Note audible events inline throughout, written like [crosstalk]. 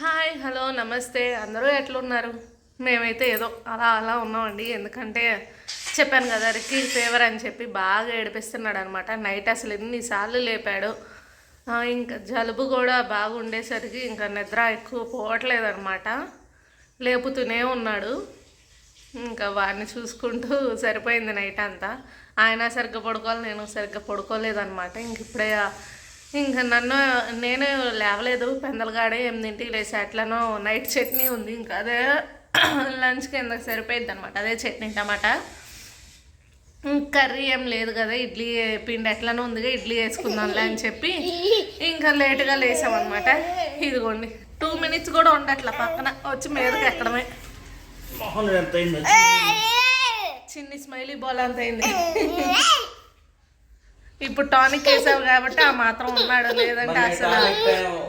Hi hello నమస్తే. అందరూ ఎట్లున్నారు? మేమైతే ఏదో అలా అలా ఉన్నామండి. ఎందుకంటే చెప్పాను కదా రిక్కీ ఫేవర్ అని చెప్పి బాగా ఏడిపిస్తున్నాడు అనమాట నైట్ అసలు ఎన్నిసార్లు లేపాడు. ఇంకా జలుబు కూడా బాగుండేసరికి ఇంకా నిద్ర ఎక్కువ పోవట్లేదు అనమాట లేపుతూనే ఉన్నాడు. ఇంకా వాడిని చూసుకుంటూ సరిపోయింది నైట్ అంతా. ఆయన సరిగ్గా పడుకోవాలి నేను సరిగ్గా పడుకోలేదన్నమాట ఇంక ఇప్పుడే ఇంకా నన్ను నేను లేవలేదు పెందలగాడే ఎనిమిదింటికి లేచి అట్లనో నైట్ చట్నీ ఉంది. ఇంకా అదే [clears throat] లంచ్కి కిందకి సరిపోయింది అనమాట అదే చట్నీ టమాటా. కర్రీ ఏం లేదు కదా ఇడ్లీ పిండి ఎట్లనో ఉందిగా ఇడ్లీ వేసుకుందాంలే అని చెప్పి ఇంకా లేటుగా లేసామన్నమాట. ఇదిగోండి టూ మినిట్స్ కూడా ఉండట్ల పక్కన వచ్చి మీదకి ఎక్కడమే. చిన్ని స్మైలీ బాల్ అంత అయింది. ఇప్పుడు టానిక్ వేసావు కాబట్టి ఆ మాత్రం ఉన్నాడు లేదంటే అసలు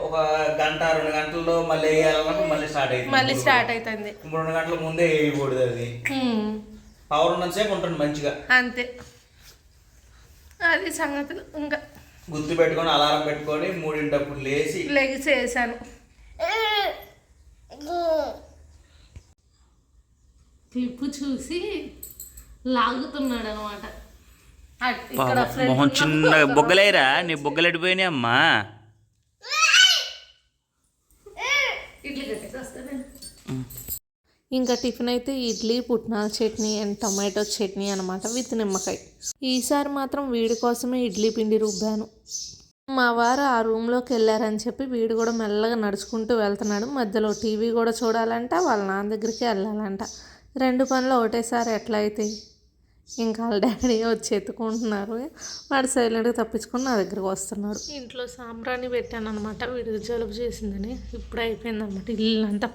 ఒక గంట రెండు గంటల్లో మళ్ళీ వేయాలన్నప్పుడు మళ్ళీ స్టార్ట్ అయింది మళ్ళీ స్టార్ట్ అవుతుంది రెండు గంటల ముందే వేయకూడదు అది. హ్మ్. పవర్ ఉన్నంతసేపు ఉంటుంది మంచిగా. అంతే. అది సంగతులు ఇంకా గుర్తు పెట్టుకొని అలారం పెట్టుకొని మూడింటప్పుడు లేచి లెగిసి వేసాను. క్లిప్ చూసి లాగుతున్నాడు అనమాట మొహం చిన్న బొగ్గలేరా? నీ బొగ్గలు ఎడిపోయినాయి అమ్మా ఇంకా టిఫిన్ అయితే ఇడ్లీ పుట్నాల చట్నీ అండ్ టొమాటో చట్నీ అనమాట విత్ నిమ్మకాయ. ఈసారి మాత్రం వీడి కోసమే ఇడ్లీ పిండి రుబ్బాను. మా వారు ఆ రూమ్లోకి వెళ్ళారని చెప్పి వీడు కూడా మెల్లగా నడుచుకుంటూ వెళ్తున్నాడు. మధ్యలో టీవీ కూడా చూడాలంట వాళ్ళ నాన్న దగ్గరికి వెళ్ళాలంట. రెండు పనులు ఒకటేసారి ఎట్లా అవుతాయి ఇంకా వాళ్ళ డాడీ వచ్చి ఎత్తుకుంటున్నారు. వాడు సైలెంట్గా తప్పించుకొని నా దగ్గరకు వస్తున్నాడు ఇంట్లో సాంబ్రాణి పెట్టాను అనమాట వీడికి జలుబు చేసిందని. ఇప్పుడు అయిపోయింది అనమాట ఇల్లు అంతా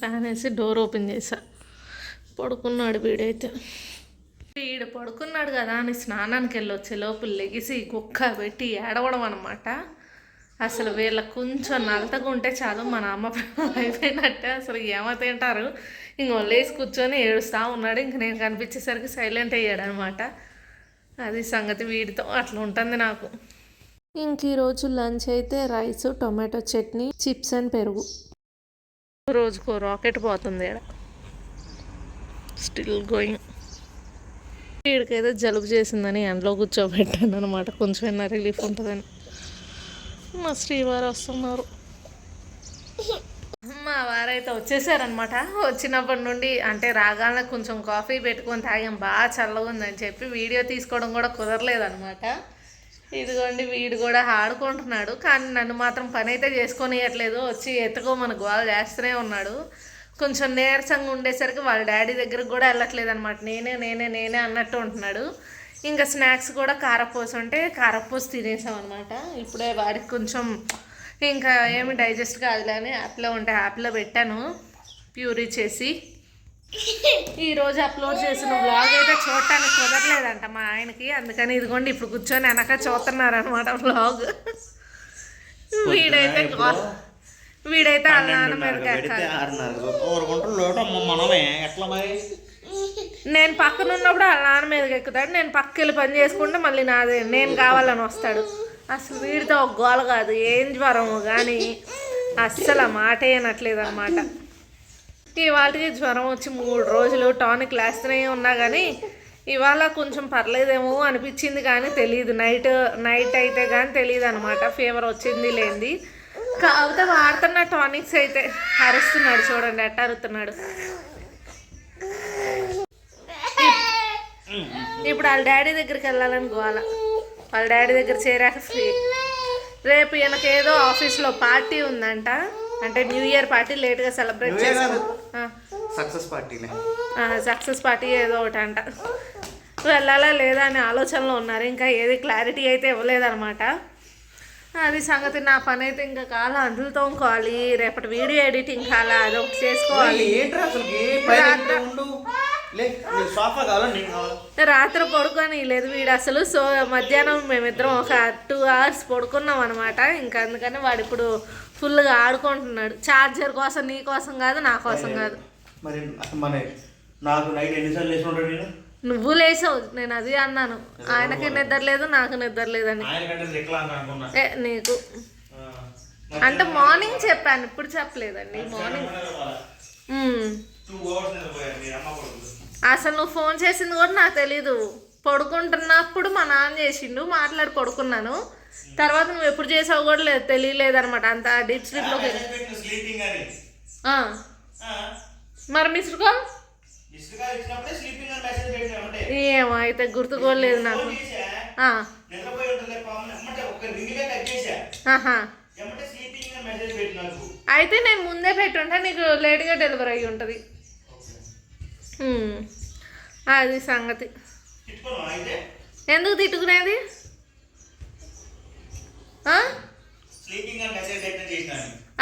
ఫ్యాన్ వేసి డోర్ ఓపెన్ చేశా పడుకున్నాడు వీడైతే. వీడు పడుకున్నాడు కదా అని స్నానానికి వెళ్ళొచ్చే లోపల లెగిసి కుక్క పెట్టి ఏడవడం అనమాట అసలు వీళ్ళ కొంచెం నలతగా ఉంటే చాలు మన అమ్మ అయిపోయినట్టే అసలు ఏమో తింటారు ఇంక లేసి కూర్చొని ఏడుస్తూ ఉన్నాడు. ఇంక నేను కనిపించేసరికి సైలెంట్ అయ్యాడు అనమాట అది సంగతి వీడితో అట్లా ఉంటుంది నాకు. ఇంక ఈరోజు లంచ్ అయితే rice tomato chutney chips and పెరుగు. రోజుకో రాకెట్ పోతుంది ఈడ. స్టిల్ గోయింగ్ వీడికైతే జలుబు చేసిందని ఎండలో కూర్చోబెట్టాను అనమాట కొంచెమైనా రిలీఫ్ ఉంటుందని. మా శ్రీవారు వస్తున్నారు. మా వారైతే వచ్చేసారనమాట వచ్చినప్పటి నుండి అంటే రాగానే కొంచెం కాఫీ పెట్టుకొని తాగాం. బాగా చల్లగా ఉందని చెప్పి వీడియో తీసుకోవడం కూడా కుదరలేదనమాట ఇదిగోండి వీడు కూడా ఆడుకుంటున్నాడు. కానీ నన్ను మాత్రం పని అయితే చేసుకొనియట్లేదు. వచ్చి ఎత్తుకోమని గోల చేస్తూనే ఉన్నాడు. కొంచెం నీరసంగా ఉండేసరికి వాళ్ళ డాడీ దగ్గరకు కూడా వెళ్ళట్లేదు అనమాట నేనే నేనే నేనే అన్నట్టు ఉంటున్నాడు. ఇంకా స్నాక్స్ కూడా కారపూస ఉంటే కారపూస తినేసాం అనమాట ఇప్పుడే వాడికి కొంచెం ఇంకా ఏమి డైజెస్ట్ కాదులే అని యాప్లో ఉంటే యాప్లో పెట్టాను ప్యూరీ చేసి. ఈ రోజు అప్లోడ్ చేసిన బ్లాగ్ అయితే చూడటానికి కుదరలేదంట మా ఆయనకి. అందుకని ఇదిగోండి ఇప్పుడు కూర్చొని వెనక చూస్తున్నారు అనమాట బ్లాగ్ వీడైతే వీడైతే వాళ్ళ నాన్న మీదకి పెడితే ఎక్కాలి ఆరున్నర ఓరు గుంటలు లోటు అమ్మ మనమే. ఎట్లా మరి? నేను పక్కన ఉన్నప్పుడు వాళ్ళ నాన్న మీదకి ఎక్కుతాడు. నేను పక్క వెళ్ళి పని చేసుకుంటే మళ్ళీ నాదే. నేను కావాలని వస్తాడు. అసలు వీడితో ఒక గోల కాదు. ఏం జ్వరము కానీ అస్సలు ఆ మాట అనట్లేదు అనమాట ఇవాళకి జ్వరం వచ్చి మూడు రోజులు టానిక్ లేస్తూనే ఉన్నా కానీ ఇవాళ కొంచెం పర్లేదేమో అనిపించింది కానీ తెలియదు నైట్ నైట్ అయితే కానీ తెలియదు అనమాట ఫీవర్ వచ్చింది లేనిది కాకపోతే వాడుతున్న టానిక్స్ అయితే అరుస్తున్నాడు చూడండి ఎట్ట అరుతున్నాడు. ఇప్పుడు వాళ్ళ డాడీ దగ్గరికి వెళ్ళాలని గోల. వాళ్ళ డాడీ దగ్గర చేరాక ఫ్రీ రేపు ఈయనకి ఏదో ఆఫీస్లో పార్టీ ఉందంట. అంటే న్యూ ఇయర్ పార్టీ లేట్గా సెలబ్రేట్ చేశారు సక్సెస్ పార్టీలే సక్సెస్ పార్టీ ఏదో ఒకటి అంట వెళ్ళాలా లేదా అనే ఆలోచనలో ఉన్నారు. ఇంకా ఏది క్లారిటీ అయితే ఇవ్వలేదన్నమాట. అది సంగతి నా పని అయితే ఇంకా కాల అంటులు తోముకోవాలి రేపటి వీడియో ఎడిటింగ్ కాలా అది ఒకటి చేసుకోవాలి రాత్రి పడుకొని లేదు వీడు అసలు. సో మధ్యాహ్నం మేమిద్దరం ఒక టూ అవర్స్ పడుకున్నాం అనమాట ఇంకా అందుకని వాడు ఇప్పుడు ఫుల్గా ఆడుకుంటున్నాడు. ఛార్జర్ కోసం నీ కోసం కాదు నా కోసం కాదు. మరి నాకు నైట్ ఎన్నిసార్లు లేచి నేను నువ్వు లేసావు నేను అది అన్నాను. ఆయనకి నిద్ర లేదు నాకు నిద్ర లేదని. నీకు. అంటే మార్నింగ్ చెప్పాను ఇప్పుడు చెప్పలేదండి మార్నింగ్. అసలు నువ్వు ఫోన్ చేసింది కూడా నాకు తెలీదు. పడుకుంటున్నప్పుడు మా నాన్న చేసిండు మాట్లాడి పడుకున్నాను. తర్వాత నువ్వు ఎప్పుడు చేసావు కూడా లేదు తెలియలేదు అనమాట అంత డీప్ స్లీప్లోకి మరి మిస్డ్ కాల్? ఏమో అయితే గుర్తుకోలేదు నాకు. అయితే నేను ముందే పెట్టుంటే నీకు లేట్గా డెలివరీ అయ్యి ఉంటుంది. అది సంగతి. ఎందుకు తిట్టుకునేది?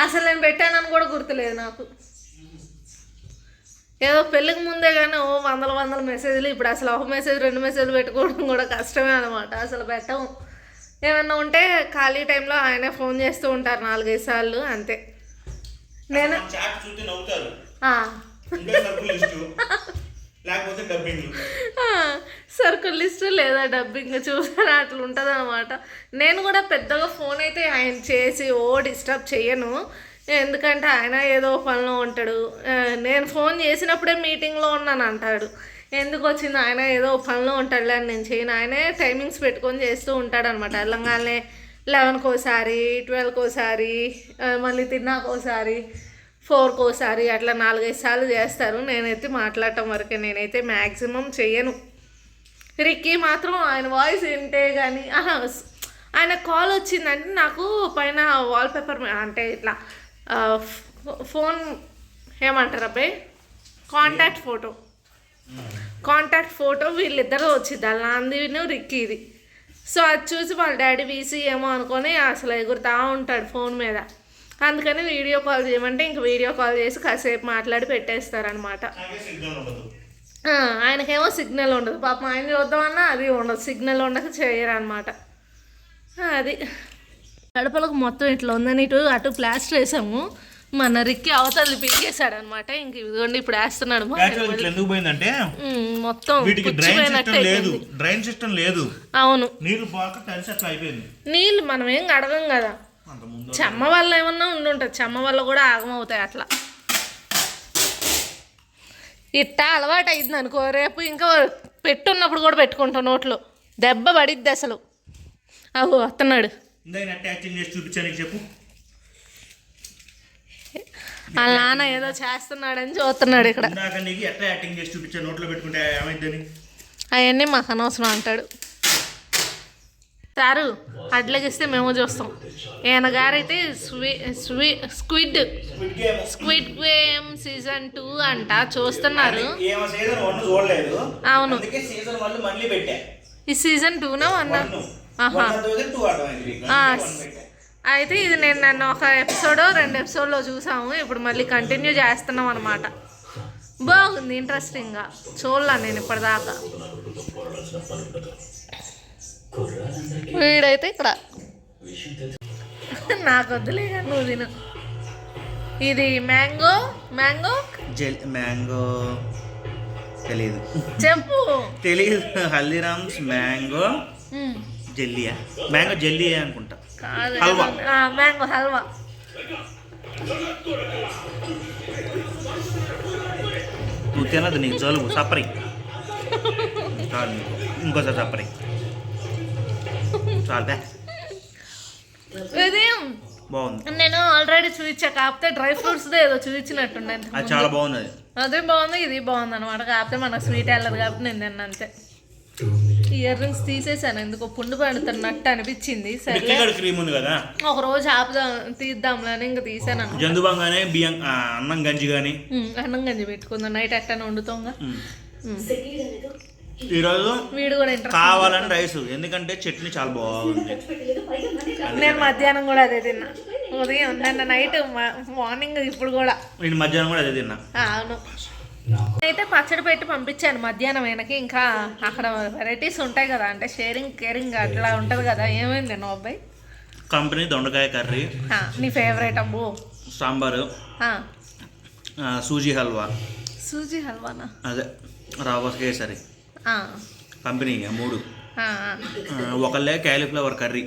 అసలు నేను పెట్టానని కూడా గుర్తులేదు నాకు. ఏదో పెళ్ళికి ముందే కానీ ఓ వందల వందల మెసేజ్లు ఇప్పుడు అసలు ఒక మెసేజ్ రెండు మెసేజ్లు పెట్టుకోవడం కూడా కష్టమే అనమాట అసలు పెట్టము. ఏమన్నా ఉంటే ఖాళీ టైంలో ఆయనే ఫోన్ చేస్తూ ఉంటారు నాలుగైదు సార్లు అంతే. నేను లేకపోతే డబ్బింగ్ సర్కిల్ లిస్ట్ లేదా డబ్బింగ్ చూసారా? అట్లా ఉంటుంది అనమాట నేను కూడా పెద్దగా ఫోన్ అయితే ఆయన చేసి ఓ డిస్టర్బ్ చేయను ఎందుకంటే ఆయన ఏదో పనిలో ఉంటాడు. నేను ఫోన్ చేసినప్పుడే మీటింగ్లో ఉన్నాను అంటాడు. ఎందుకు వచ్చింది? ఆయన ఏదో పనిలో ఉంటాడులే అని నేను చేయను. ఆయనే టైమింగ్స్ పెట్టుకొని చేస్తూ ఉంటాడు అనమాట వెళ్ళంగానే లెవెన్కి ఒకసారి ట్వెల్వ్కి ఒకసారి మళ్ళీ తిన్నాకోసారి ఫోర్కోసారి ఫోర్కి ఒకసారి అట్లా నాలుగైదు సార్లు చేస్తారు. నేనైతే మాట్లాడటం వరకే నేనైతే మ్యాక్సిమం చెయ్యను. రిక్కీ మాత్రం ఆయన వాయిస్ వింటే కానీ ఆయన కాల్ వచ్చిందంటే నాకు పైన వాల్పేపర్ అంటే ఇట్లా ఫోన్ ఏమంటారు అబ్బాయి? Contact photo. కాంటాక్ట్ ఫోటో వీళ్ళిద్దరూ వచ్చింది అలా అందిను రిక్కీది సో అది చూసి వాళ్ళ డాడీ వీసీ ఏమో అనుకొని అసలు ఎగురుతూ ఉంటాడు ఫోన్ మీద. అందుకని వీడియో కాల్ చేయమంటే ఇంక వీడియో కాల్ చేసి కాసేపు మాట్లాడి పెట్టేస్తారనమాట. ఆయనకేమో సిగ్నల్ ఉండదు. పాపం ఆయన చూద్దామన్నా అది ఉండదు. సిగ్నల్ ఉండక చేయరనమాట. అది. గడపలకు మొత్తం ఇట్లా ఉందని ఇటు అటు ప్లాస్టర్ వేసాము. మన రిక్కి అవతలి పీకేశాడు అనమాట ఇంక ఇదిగోండి ఇప్పుడు వేస్తున్నాడు. ఎందుకు పోయిందంటే మొత్తం వీటికి డ్రైన్ పుచ్చిపోయినట్టు సిస్టమ్ లేదు. డ్రైన్ సిస్టమ్ లేదు. అవును. నీళ్ళు బాగా కలిసి అట్లా అయిపోయింది. నీళ్ళు మనం ఏం అడగం కదా. చెమ్మ వల్ల ఏమన్నా ఉండుంటుంది. చెమ్మ వల్ల కూడా ఆగమవుతాయి అట్లా. ఇట్టా అలవాటు అయింది అనుకో. రేపు ఇంకా పెట్టున్నప్పుడు కూడా పెట్టుకుంటాం నోట్లో. దెబ్బ పడిద్ది అసలు. అవు వస్తున్నాడు చెప్పు. వాళ్ళ నాన్న ఏదో చేస్తున్నాడని చూస్తున్నాడు ఇక్కడ. అవన్నీ మాకు అనవసరం అంటాడు. సారు అడ్లగిస్తే మేము చూస్తాం. ఈయన గారైతే స్వీ స్వీ squid. Squid game season two అంట చూస్తున్నారు. అవును. ఈ సీజన్ టూనా పెట్టా. అయితే ఇది నేను నన్ను ఒక ఎపిసోడ్ రెండు ఎపిసోడ్లో చూసాము. ఇప్పుడు మళ్ళీ కంటిన్యూ చేస్తున్నాం అనమాట బాగుంది ఇంట్రెస్టింగ్గా. చూడలా నేను ఇప్పటిదాకా. వీడైతే ఇక్కడ. నాకు వద్దులే కానీ నువ్వు తిను. ఇది మ్యాంగో మ్యాంగో? Gel mango. తెలియదు చెప్పు. తెలియదు హల్దీరామ్స్ మ్యాంగో జెల్లీయా. మ్యాంగో జెల్లీయే అనుకుంటా. కాదు హల్వా. ఆ, మ్యాంగో హల్వా. నువ్వు తినదు నీకు జలుబు సపరి చాలు నీకు. ఇంకోసారి సపరి చాలు ఇది బాగుంది. నేను ఆల్రెడీ చూపించా కాకపోతే డ్రై ఫ్రూట్స్ ఏదో చూపించినట్టుండే అది చాలా బాగుంది అది బాగుంది ఇది బాగుంది అనమాట కాకపోతే మనకు స్వీట్ వెళ్ళదు కాబట్టి నేను తిన్నా అంతే. ఇయర్ రింగ్స్ తీసేసాను ఎందుకో పుండు పడుతున్నట్టు అనిపించింది. సరే క్రీమ్ ఉంది కదా? ఒక రోజు ఆపుదాం తీద్దాంలే అని ఇంకా తీసాను జందుబంగానే బియ్యం అన్నం గంజి కానీ అన్నం గంజి పెట్టుకుందాం. నైట్ అట్టనే వండుతాంగా. ఉమ్. ఈరోజు వీడు కూడా కావాలని రైస్. ఎందుకంటే చట్నీ చాలా బాగుంది. నేను మధ్యాహ్నం కూడా అదే తిన్నా. ఉదయం నిన్న నైట్ మార్నింగ్ ఇప్పుడు కూడా. నేను మధ్యాహ్నం కూడా అదే తిన్నా. అవును. అయితే పచ్చడి పెట్టి పంపించాను మధ్యాహ్నం వెనక్కి. ఇంకా అక్కడ వెరైటీస్ ఉంటాయి కదా అంటే షేరింగ్ కేరింగ్ అట్లా ఉంటుంది కదా. ఏమైంది నువ్వు అబ్బాయి? కంపెనీ దొండకాయ కర్రీ నీ ఫేవరెట్ అబ్బో. సాంబారు సూజీ హల్వా. సూజీ హల్వానా? అదే రావా కేసరి. కంపెనీ ఆ మూడు ఒకళ్ళే క్యాలీఫ్లవర్ కర్రీ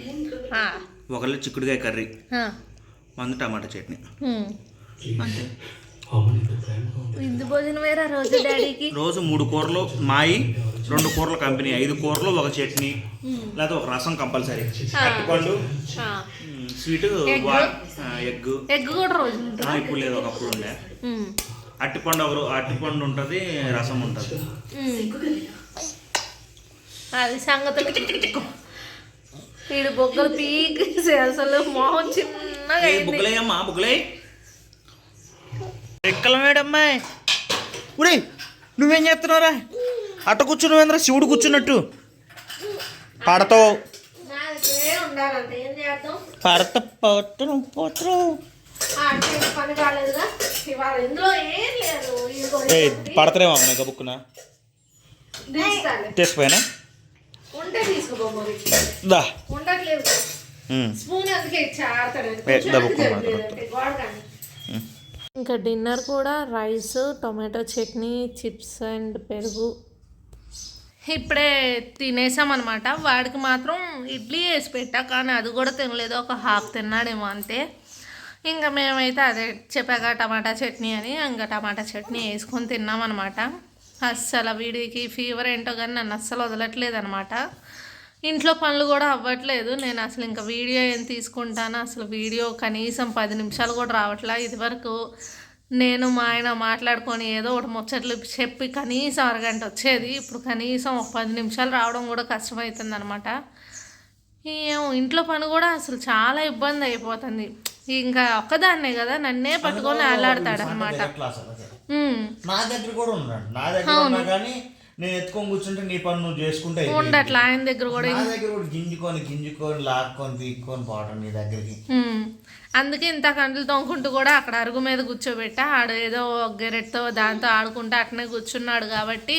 ఆ, ఒకళ్ళే చిక్కుడుకాయ కర్రీ ఆ, మందు టమాటా చట్నీ. అంతే విందు భోజనం వేరా రోజు డాడీకి? రోజు మూడు కూరలు మాయి రెండు కూరల కంపెనీ ఐదు కూరలు ఒక చట్నీ లేకపోతే ఒక రసం కంపల్సరీ. అరటిపండు. స్వీట్ ఎగ్ ఎగ్ కూడా రోజు ఇప్పుడు లేదు ఒకప్పుడు ఉండే. అరటిపండు ఒక అరటిపండు ఉంటుంది రసం ఉంటుంది. అది సంగతులు. వీడు బొగ్గలు పీకేసి అసలు మొహం చిన్నగా ఏ, అయింది. బుగ్గలేయమ్మా బుగ్గలే. ఎక్కల మేడమ్మాయి ఉడే నువ్వేం చేస్తున్నావురా? అట్ట కూర్చున్నావేంద్ర శివుడు కూర్చున్నట్టు. పడతావు. పడత పట్టను పోతరు. పడతరేమో అమ్మాయి బుక్కున. తీసిపోయినా? ఉంటే తీసుకోబోమరి దా. ఉండట్లేదు ఉమ్. స్పూన్ అందుకే ఇచ్చి ఆడతాడు. ఏ, దబ్బుకు జరగలేదంటే గోడ కానీ ఇంకా డిన్నర్ కూడా rice tomato chutney chips and పెరుగు. ఇప్పుడే తినేసామన్నమాట. వాడికి మాత్రం ఇడ్లీ వేసి పెట్టా కానీ అది కూడా తినలేదు. ఒక హాఫ్ తిన్నాడేమో అంతే. ఇంకా మేమైతే అదే చెప్పాక టమాటా చట్నీ అని ఇంకా టమాటా చట్నీ వేసుకొని తిన్నామన్నమాట. అస్సలు వీడికి ఫీవర్ ఏంటో కానీ నన్ను అస్సలు వదలట్లేదు అనమాట ఇంట్లో పనులు కూడా అవ్వట్లేదు. నేను అసలు ఇంకా వీడియో ఏం తీసుకుంటాను అసలు వీడియో కనీసం పది నిమిషాలు కూడా రావట్లా. ఇదివరకు నేను మా ఆయన మాట్లాడుకొని ఏదో ఒకటి ముచ్చట్లు చెప్పి కనీసం అరగంట వచ్చేది. ఇప్పుడు కనీసం ఒక పది నిమిషాలు రావడం కూడా కష్టమవుతుంది అనమాట ఏమో ఇంట్లో పని కూడా అసలు చాలా ఇబ్బంది అయిపోతుంది. ఇంకా ఒక్కదాన్నే కదా నన్నే పట్టుకొని ఆలాడతాడు అనమాట నా దగ్గర కూడా ఉన్నాడు. నా దగ్గర ఉన్నా కానీ నేను ఎత్తుకొని కూర్చుంటే నీ పని నువ్వు చేసుకుంటే. ఉండట్లా ఆయన దగ్గర కూడా నా దగ్గర కూడా గింజుకొని గింజుకొని లాక్కొని తీక్కొని పోవడం నీ దగ్గరికి. అందుకే ఇంత కండ్లు తోముకుంటూ కూడా అక్కడ అరుగు మీద కూర్చోబెట్టా. ఆడు ఏదో గెరెట్తో దాంతో ఆడుకుంటూ అట్నే కూర్చున్నాడు కాబట్టి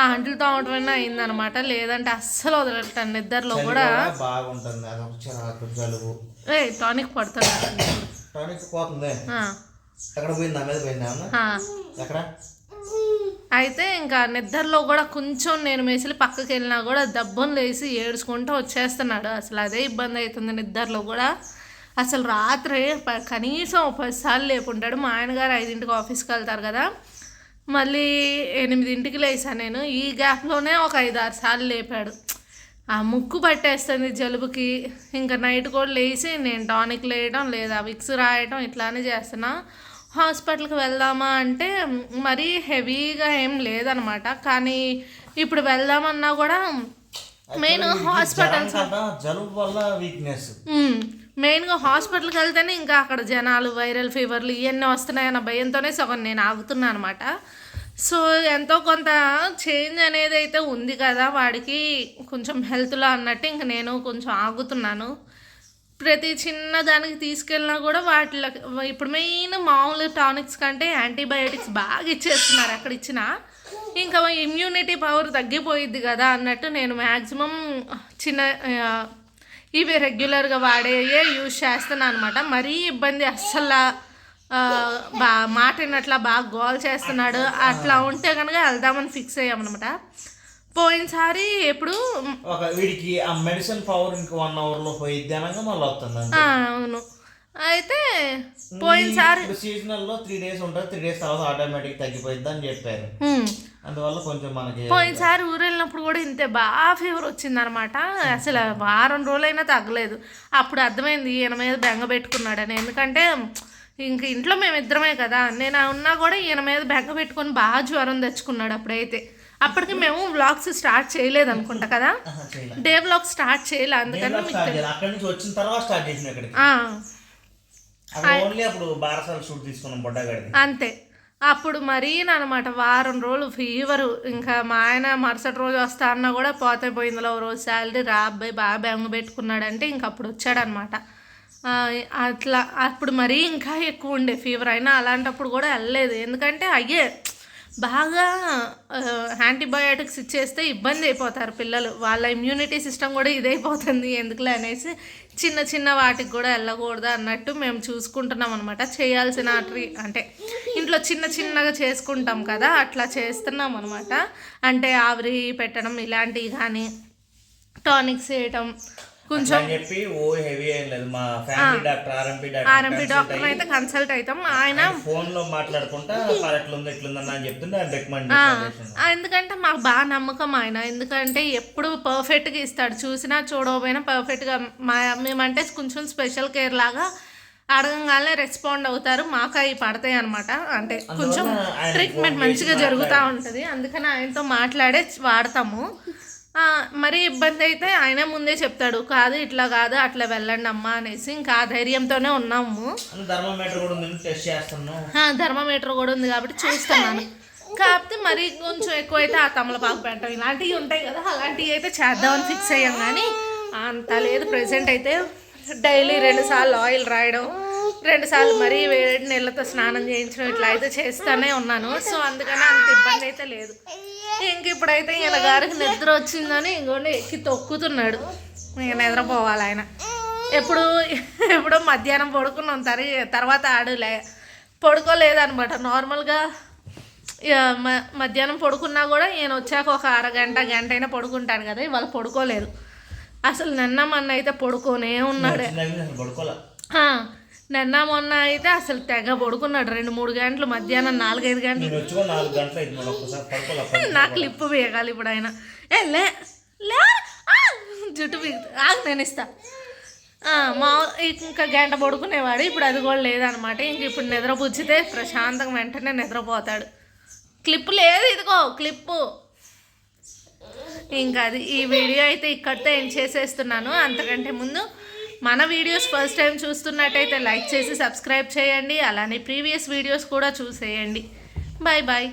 ఆ అంట్లు తోమటమైనా అయిందనమాట లేదంటే అస్సలు వదలట్టాను. నిద్రలో కూడా బాగుంటుంది. అది ఒక చిరాకు జలుబు. ఏ టానిక్ పడుతుంది? టానిక్ పోతుంది. ఎక్కడ పోయింది? నా మీద పోయింది. ఎక్కడ? అయితే ఇంకా నిద్రలో కూడా కొంచెం నేను మేసిలి పక్కకి వెళ్ళినా కూడా దబ్బం లేసి ఏడుచుకుంటూ వచ్చేస్తున్నాడు. అసలు అదే ఇబ్బంది అవుతుంది నిద్రలో కూడా. అసలు రాత్రి కనీసం పదిసార్లు లేపుంటాడు. మా ఆయన గారు ఐదింటికి ఆఫీస్కి వెళ్తారు కదా. మళ్ళీ ఎనిమిదింటికి లేసాను నేను. ఈ గ్యాప్లోనే ఒక ఐదు ఆరు సార్లు లేపాడు. ఆ ముక్కు పట్టేస్తుంది జలుబుకి. ఇంకా నైట్ కూడా లేచి నేను టానిక్ వేయడం లేదా విక్స్ రాయడం ఇట్లానే చేస్తున్నా. హాస్పిటల్కి వెళ్దామా అంటే మరీ హెవీగా ఏం లేదనమాట. కానీ ఇప్పుడు వెళ్దామన్నా కూడా మెయిన్ హాస్పిటల్స్ జలుబు వల్ల వీక్నెస్. మెయిన్గా హాస్పిటల్కి వెళ్తేనే ఇంకా అక్కడ జనాలు వైరల్ ఫీవర్లు ఇవన్నీ వస్తున్నాయన్న భయంతోనే సగం నేను ఆగుతున్నాను అనమాట. సో ఎంతో కొంత చేంజ్ అనేది అయితే ఉంది కదా వాడికి కొంచెం హెల్త్లో అన్నట్టు ఇంక నేను కొంచెం ఆగుతున్నాను. ప్రతి చిన్న దానికి తీసుకెళ్ళినా కూడా వాటిలో ఇప్పుడు మెయిన్ మామూలు టానిక్స్ కంటే యాంటీబయాటిక్స్ బాగా ఇచ్చేస్తున్నారు అక్కడ ఇచ్చిన. ఇంకా ఇమ్యూనిటీ పవర్ తగ్గిపోయిద్ది కదా అన్నట్టు నేను మ్యాక్సిమం చిన్న ఇవి రెగ్యులర్గా వాడే యూజ్ చేస్తున్నాను అనమాట మరీ ఇబ్బంది అస్సలు బా మాట విన్నట్లా బాగా గోల్ చేస్తున్నాడు. అట్లా ఉంటే కనుక వెళ్దామని ఫిక్స్ అయ్యామన్నమాట. పోయినసారి ఎప్పుడు? ఒక వీడికి ఆ మెడిసిన్ పవర్ ఇంక వన్ పోయిద్ది అనగా మళ్ళీ వస్తుంది అవును. అయితే పోయినసారి సీజనల్లో త్రీ డేస్ ఉంటుంది. త్రీ డేస్ తర్వాత ఆటోమేటిక్ తగ్గిపోయిద్ది అని చెప్పారు. అందువల్ల కొంచెం మనకి పోయినసారి ఊరు వెళ్ళినప్పుడు కూడా ఇంతే బాగా ఫీవర్ వచ్చిందనమాట అసలు వారం రోజులైనా తగ్గలేదు. అప్పుడు అర్థమైంది ఈయన మీద బెంగ పెట్టుకున్నాడని. ఎందుకంటే ఇంక ఇంట్లో మేము ఇద్దరమే కదా. నేను ఉన్నా కూడా ఈయన మీద బెంగ పెట్టుకొని బాగా జ్వరం తెచ్చుకున్నాడు అప్పుడైతే. అప్పటికి మేము వ్లాగ్స్ స్టార్ట్ చేయలేదు అనుకుంటా కదా. డే వ్లాగ్ స్టార్ట్ చేయలే అందుకని అక్కడి నుంచి వచ్చిన తర్వాత స్టార్ట్ చేసిన అప్పుడు అంతే. అప్పుడు మరీ అనమాట వారం రోజులు ఫీవరు ఇంకా మా ఆయన మరుసటి రోజు వస్తా అన్నా కూడా పోతే పోయిందిలో రోజు శాలరీ రా అబ్బాయి బాగా బెంగ పెట్టుకున్నాడంటే ఇంక అప్పుడు వచ్చాడనమాట. అట్లా అప్పుడు మరీ ఇంకా ఎక్కువ ఉండే ఫీవర్ అయినా అలాంటప్పుడు కూడా వెళ్ళలేదు. ఎందుకంటే అయ్యే బాగా యాంటీబయాటిక్స్ ఇచ్చేస్తే ఇబ్బంది అయిపోతారు పిల్లలు. వాళ్ళ ఇమ్యూనిటీ సిస్టమ్ కూడా ఇదైపోతుంది ఎందుకులే అనేసి చిన్న చిన్న వాటికి కూడా వెళ్ళకూడదు అన్నట్టు మేము చూసుకుంటున్నాం అనమాట చేయాల్సిన ట్రీ అంటే ఇంట్లో చిన్న చిన్నగా చేసుకుంటాం కదా అట్లా చేస్తున్నాం అనమాట అంటే ఆవిరి పెట్టడం ఇలాంటివి కానీ టానిక్స్ వేయటం కొంచెం చెప్పి ఓ హెవీ ఏం లేదు. మా family doctor RMP RMP doctor అయితే కన్సల్ట్ అవుతాం ఆయన ఫోన్లో మాట్లాడుకుంటా "మరి ఎట్లుంది ఎట్లుందన్న అని చెప్తుంటే రికమెండ్ ఎందుకంటే మాకు బాగా నమ్మకం ఆయన. ఎందుకంటే ఎప్పుడు పర్ఫెక్ట్గా ఇస్తాడు. చూసినా చూడకపోయినా పర్ఫెక్ట్గా మా మేమంటే కొంచెం స్పెషల్ కేర్ లాగా అడగంగానే రెస్పాండ్ అవుతారు. మాకు అవి పడతాయి అనమాట అంటే కొంచెం ట్రీట్మెంట్ మంచిగా జరుగుతూ ఉంటుంది. అందుకని ఆయనతో మాట్లాడే వాడతాము. మరి ఇబ్బంది అయితే ఆయన ముందే చెప్తాడు కాదు ఇట్లా కాదు అట్లా వెళ్ళండి అమ్మా అనేసి. ఇంకా ఆ ధైర్యంతోనే ఉన్నాము. థర్మోమీటర్ కూడా ఉంది టెస్ట్ చేస్తాను ఆ, థర్మామీటర్ కూడా ఉంది కాబట్టి చూస్తున్నాను. కాకపోతే మరి కొంచెం ఎక్కువైతే ఆ తమలపాకు పెట్టడం ఇలాంటివి ఉంటాయి కదా అలాంటివి అయితే చేద్దామని ఫిక్స్ అయ్యాం కానీ అంత లేదు. ప్రెసెంట్ అయితే డైలీ రెండు సార్లు ఆయిల్ రాయడం రెండు సార్లు మరీ వేడి నీళ్ళతో స్నానం చేయించడం ఇట్లా అయితే చేస్తూనే ఉన్నాను. సో అందుకని అంత ఇబ్బంది అయితే లేదు. ఇంక ఇప్పుడైతే ఈయన గారికి నిద్ర వచ్చిందని ఇంకోండి ఎక్కి తొక్కుతున్నాడు. ఇక నిద్రపోవాలి ఆయన. ఎప్పుడు ఎప్పుడో మధ్యాహ్నం పడుకున్నాం తరి తర్వాత ఆడులే పడుకోలేదనమాట నార్మల్గా మధ్యాహ్నం పడుకున్నా కూడా ఈయన వచ్చాక ఒక అరగంట గంట అయినా పడుకుంటాను కదా ఇవాళ పడుకోలేదు. అసలు నిన్న మొన్న అయితే పడుకోనే ఉన్నాడు. నిన్న మొన్న అయితే అసలు తెగ పడుకున్నాడు. రెండు మూడు గంటలు మధ్యాహ్నం నాలుగైదు గంటలు. నేను వచ్చి కూడా నాలుగు గంటలు అయింది మరి ఒక్కసారి పడుకోలే పడుకో. నా క్లిప్ వేయగాలి ఇప్పుడు ఆయన ఏ లే! జుట్టు ఆగు నేను ఇస్తా. మా ఇంకా గంట పడుకునేవాడు. ఇప్పుడు అది కూడా లేదనమాట. ఇంక ఇప్పుడు నిద్ర పుచ్చితే ప్రశాంతంగా వెంటనే నిద్రపోతాడు. క్లిప్ లేదు ఇదిగో క్లిప్పు. ఇంకా అది ఈ వీడియో అయితే ఇక్కడితో ఎండ్ చేసేస్తున్నాను. అంతకంటే ముందు మన వీడియోస్ ఫస్ట్ టైం చూస్తున్నట్టయితే లైక్ చేసి సబ్స్క్రైబ్ చేయండి. అలానే ప్రీవియస్ వీడియోస్ కూడా చూసేయండి. Bye bye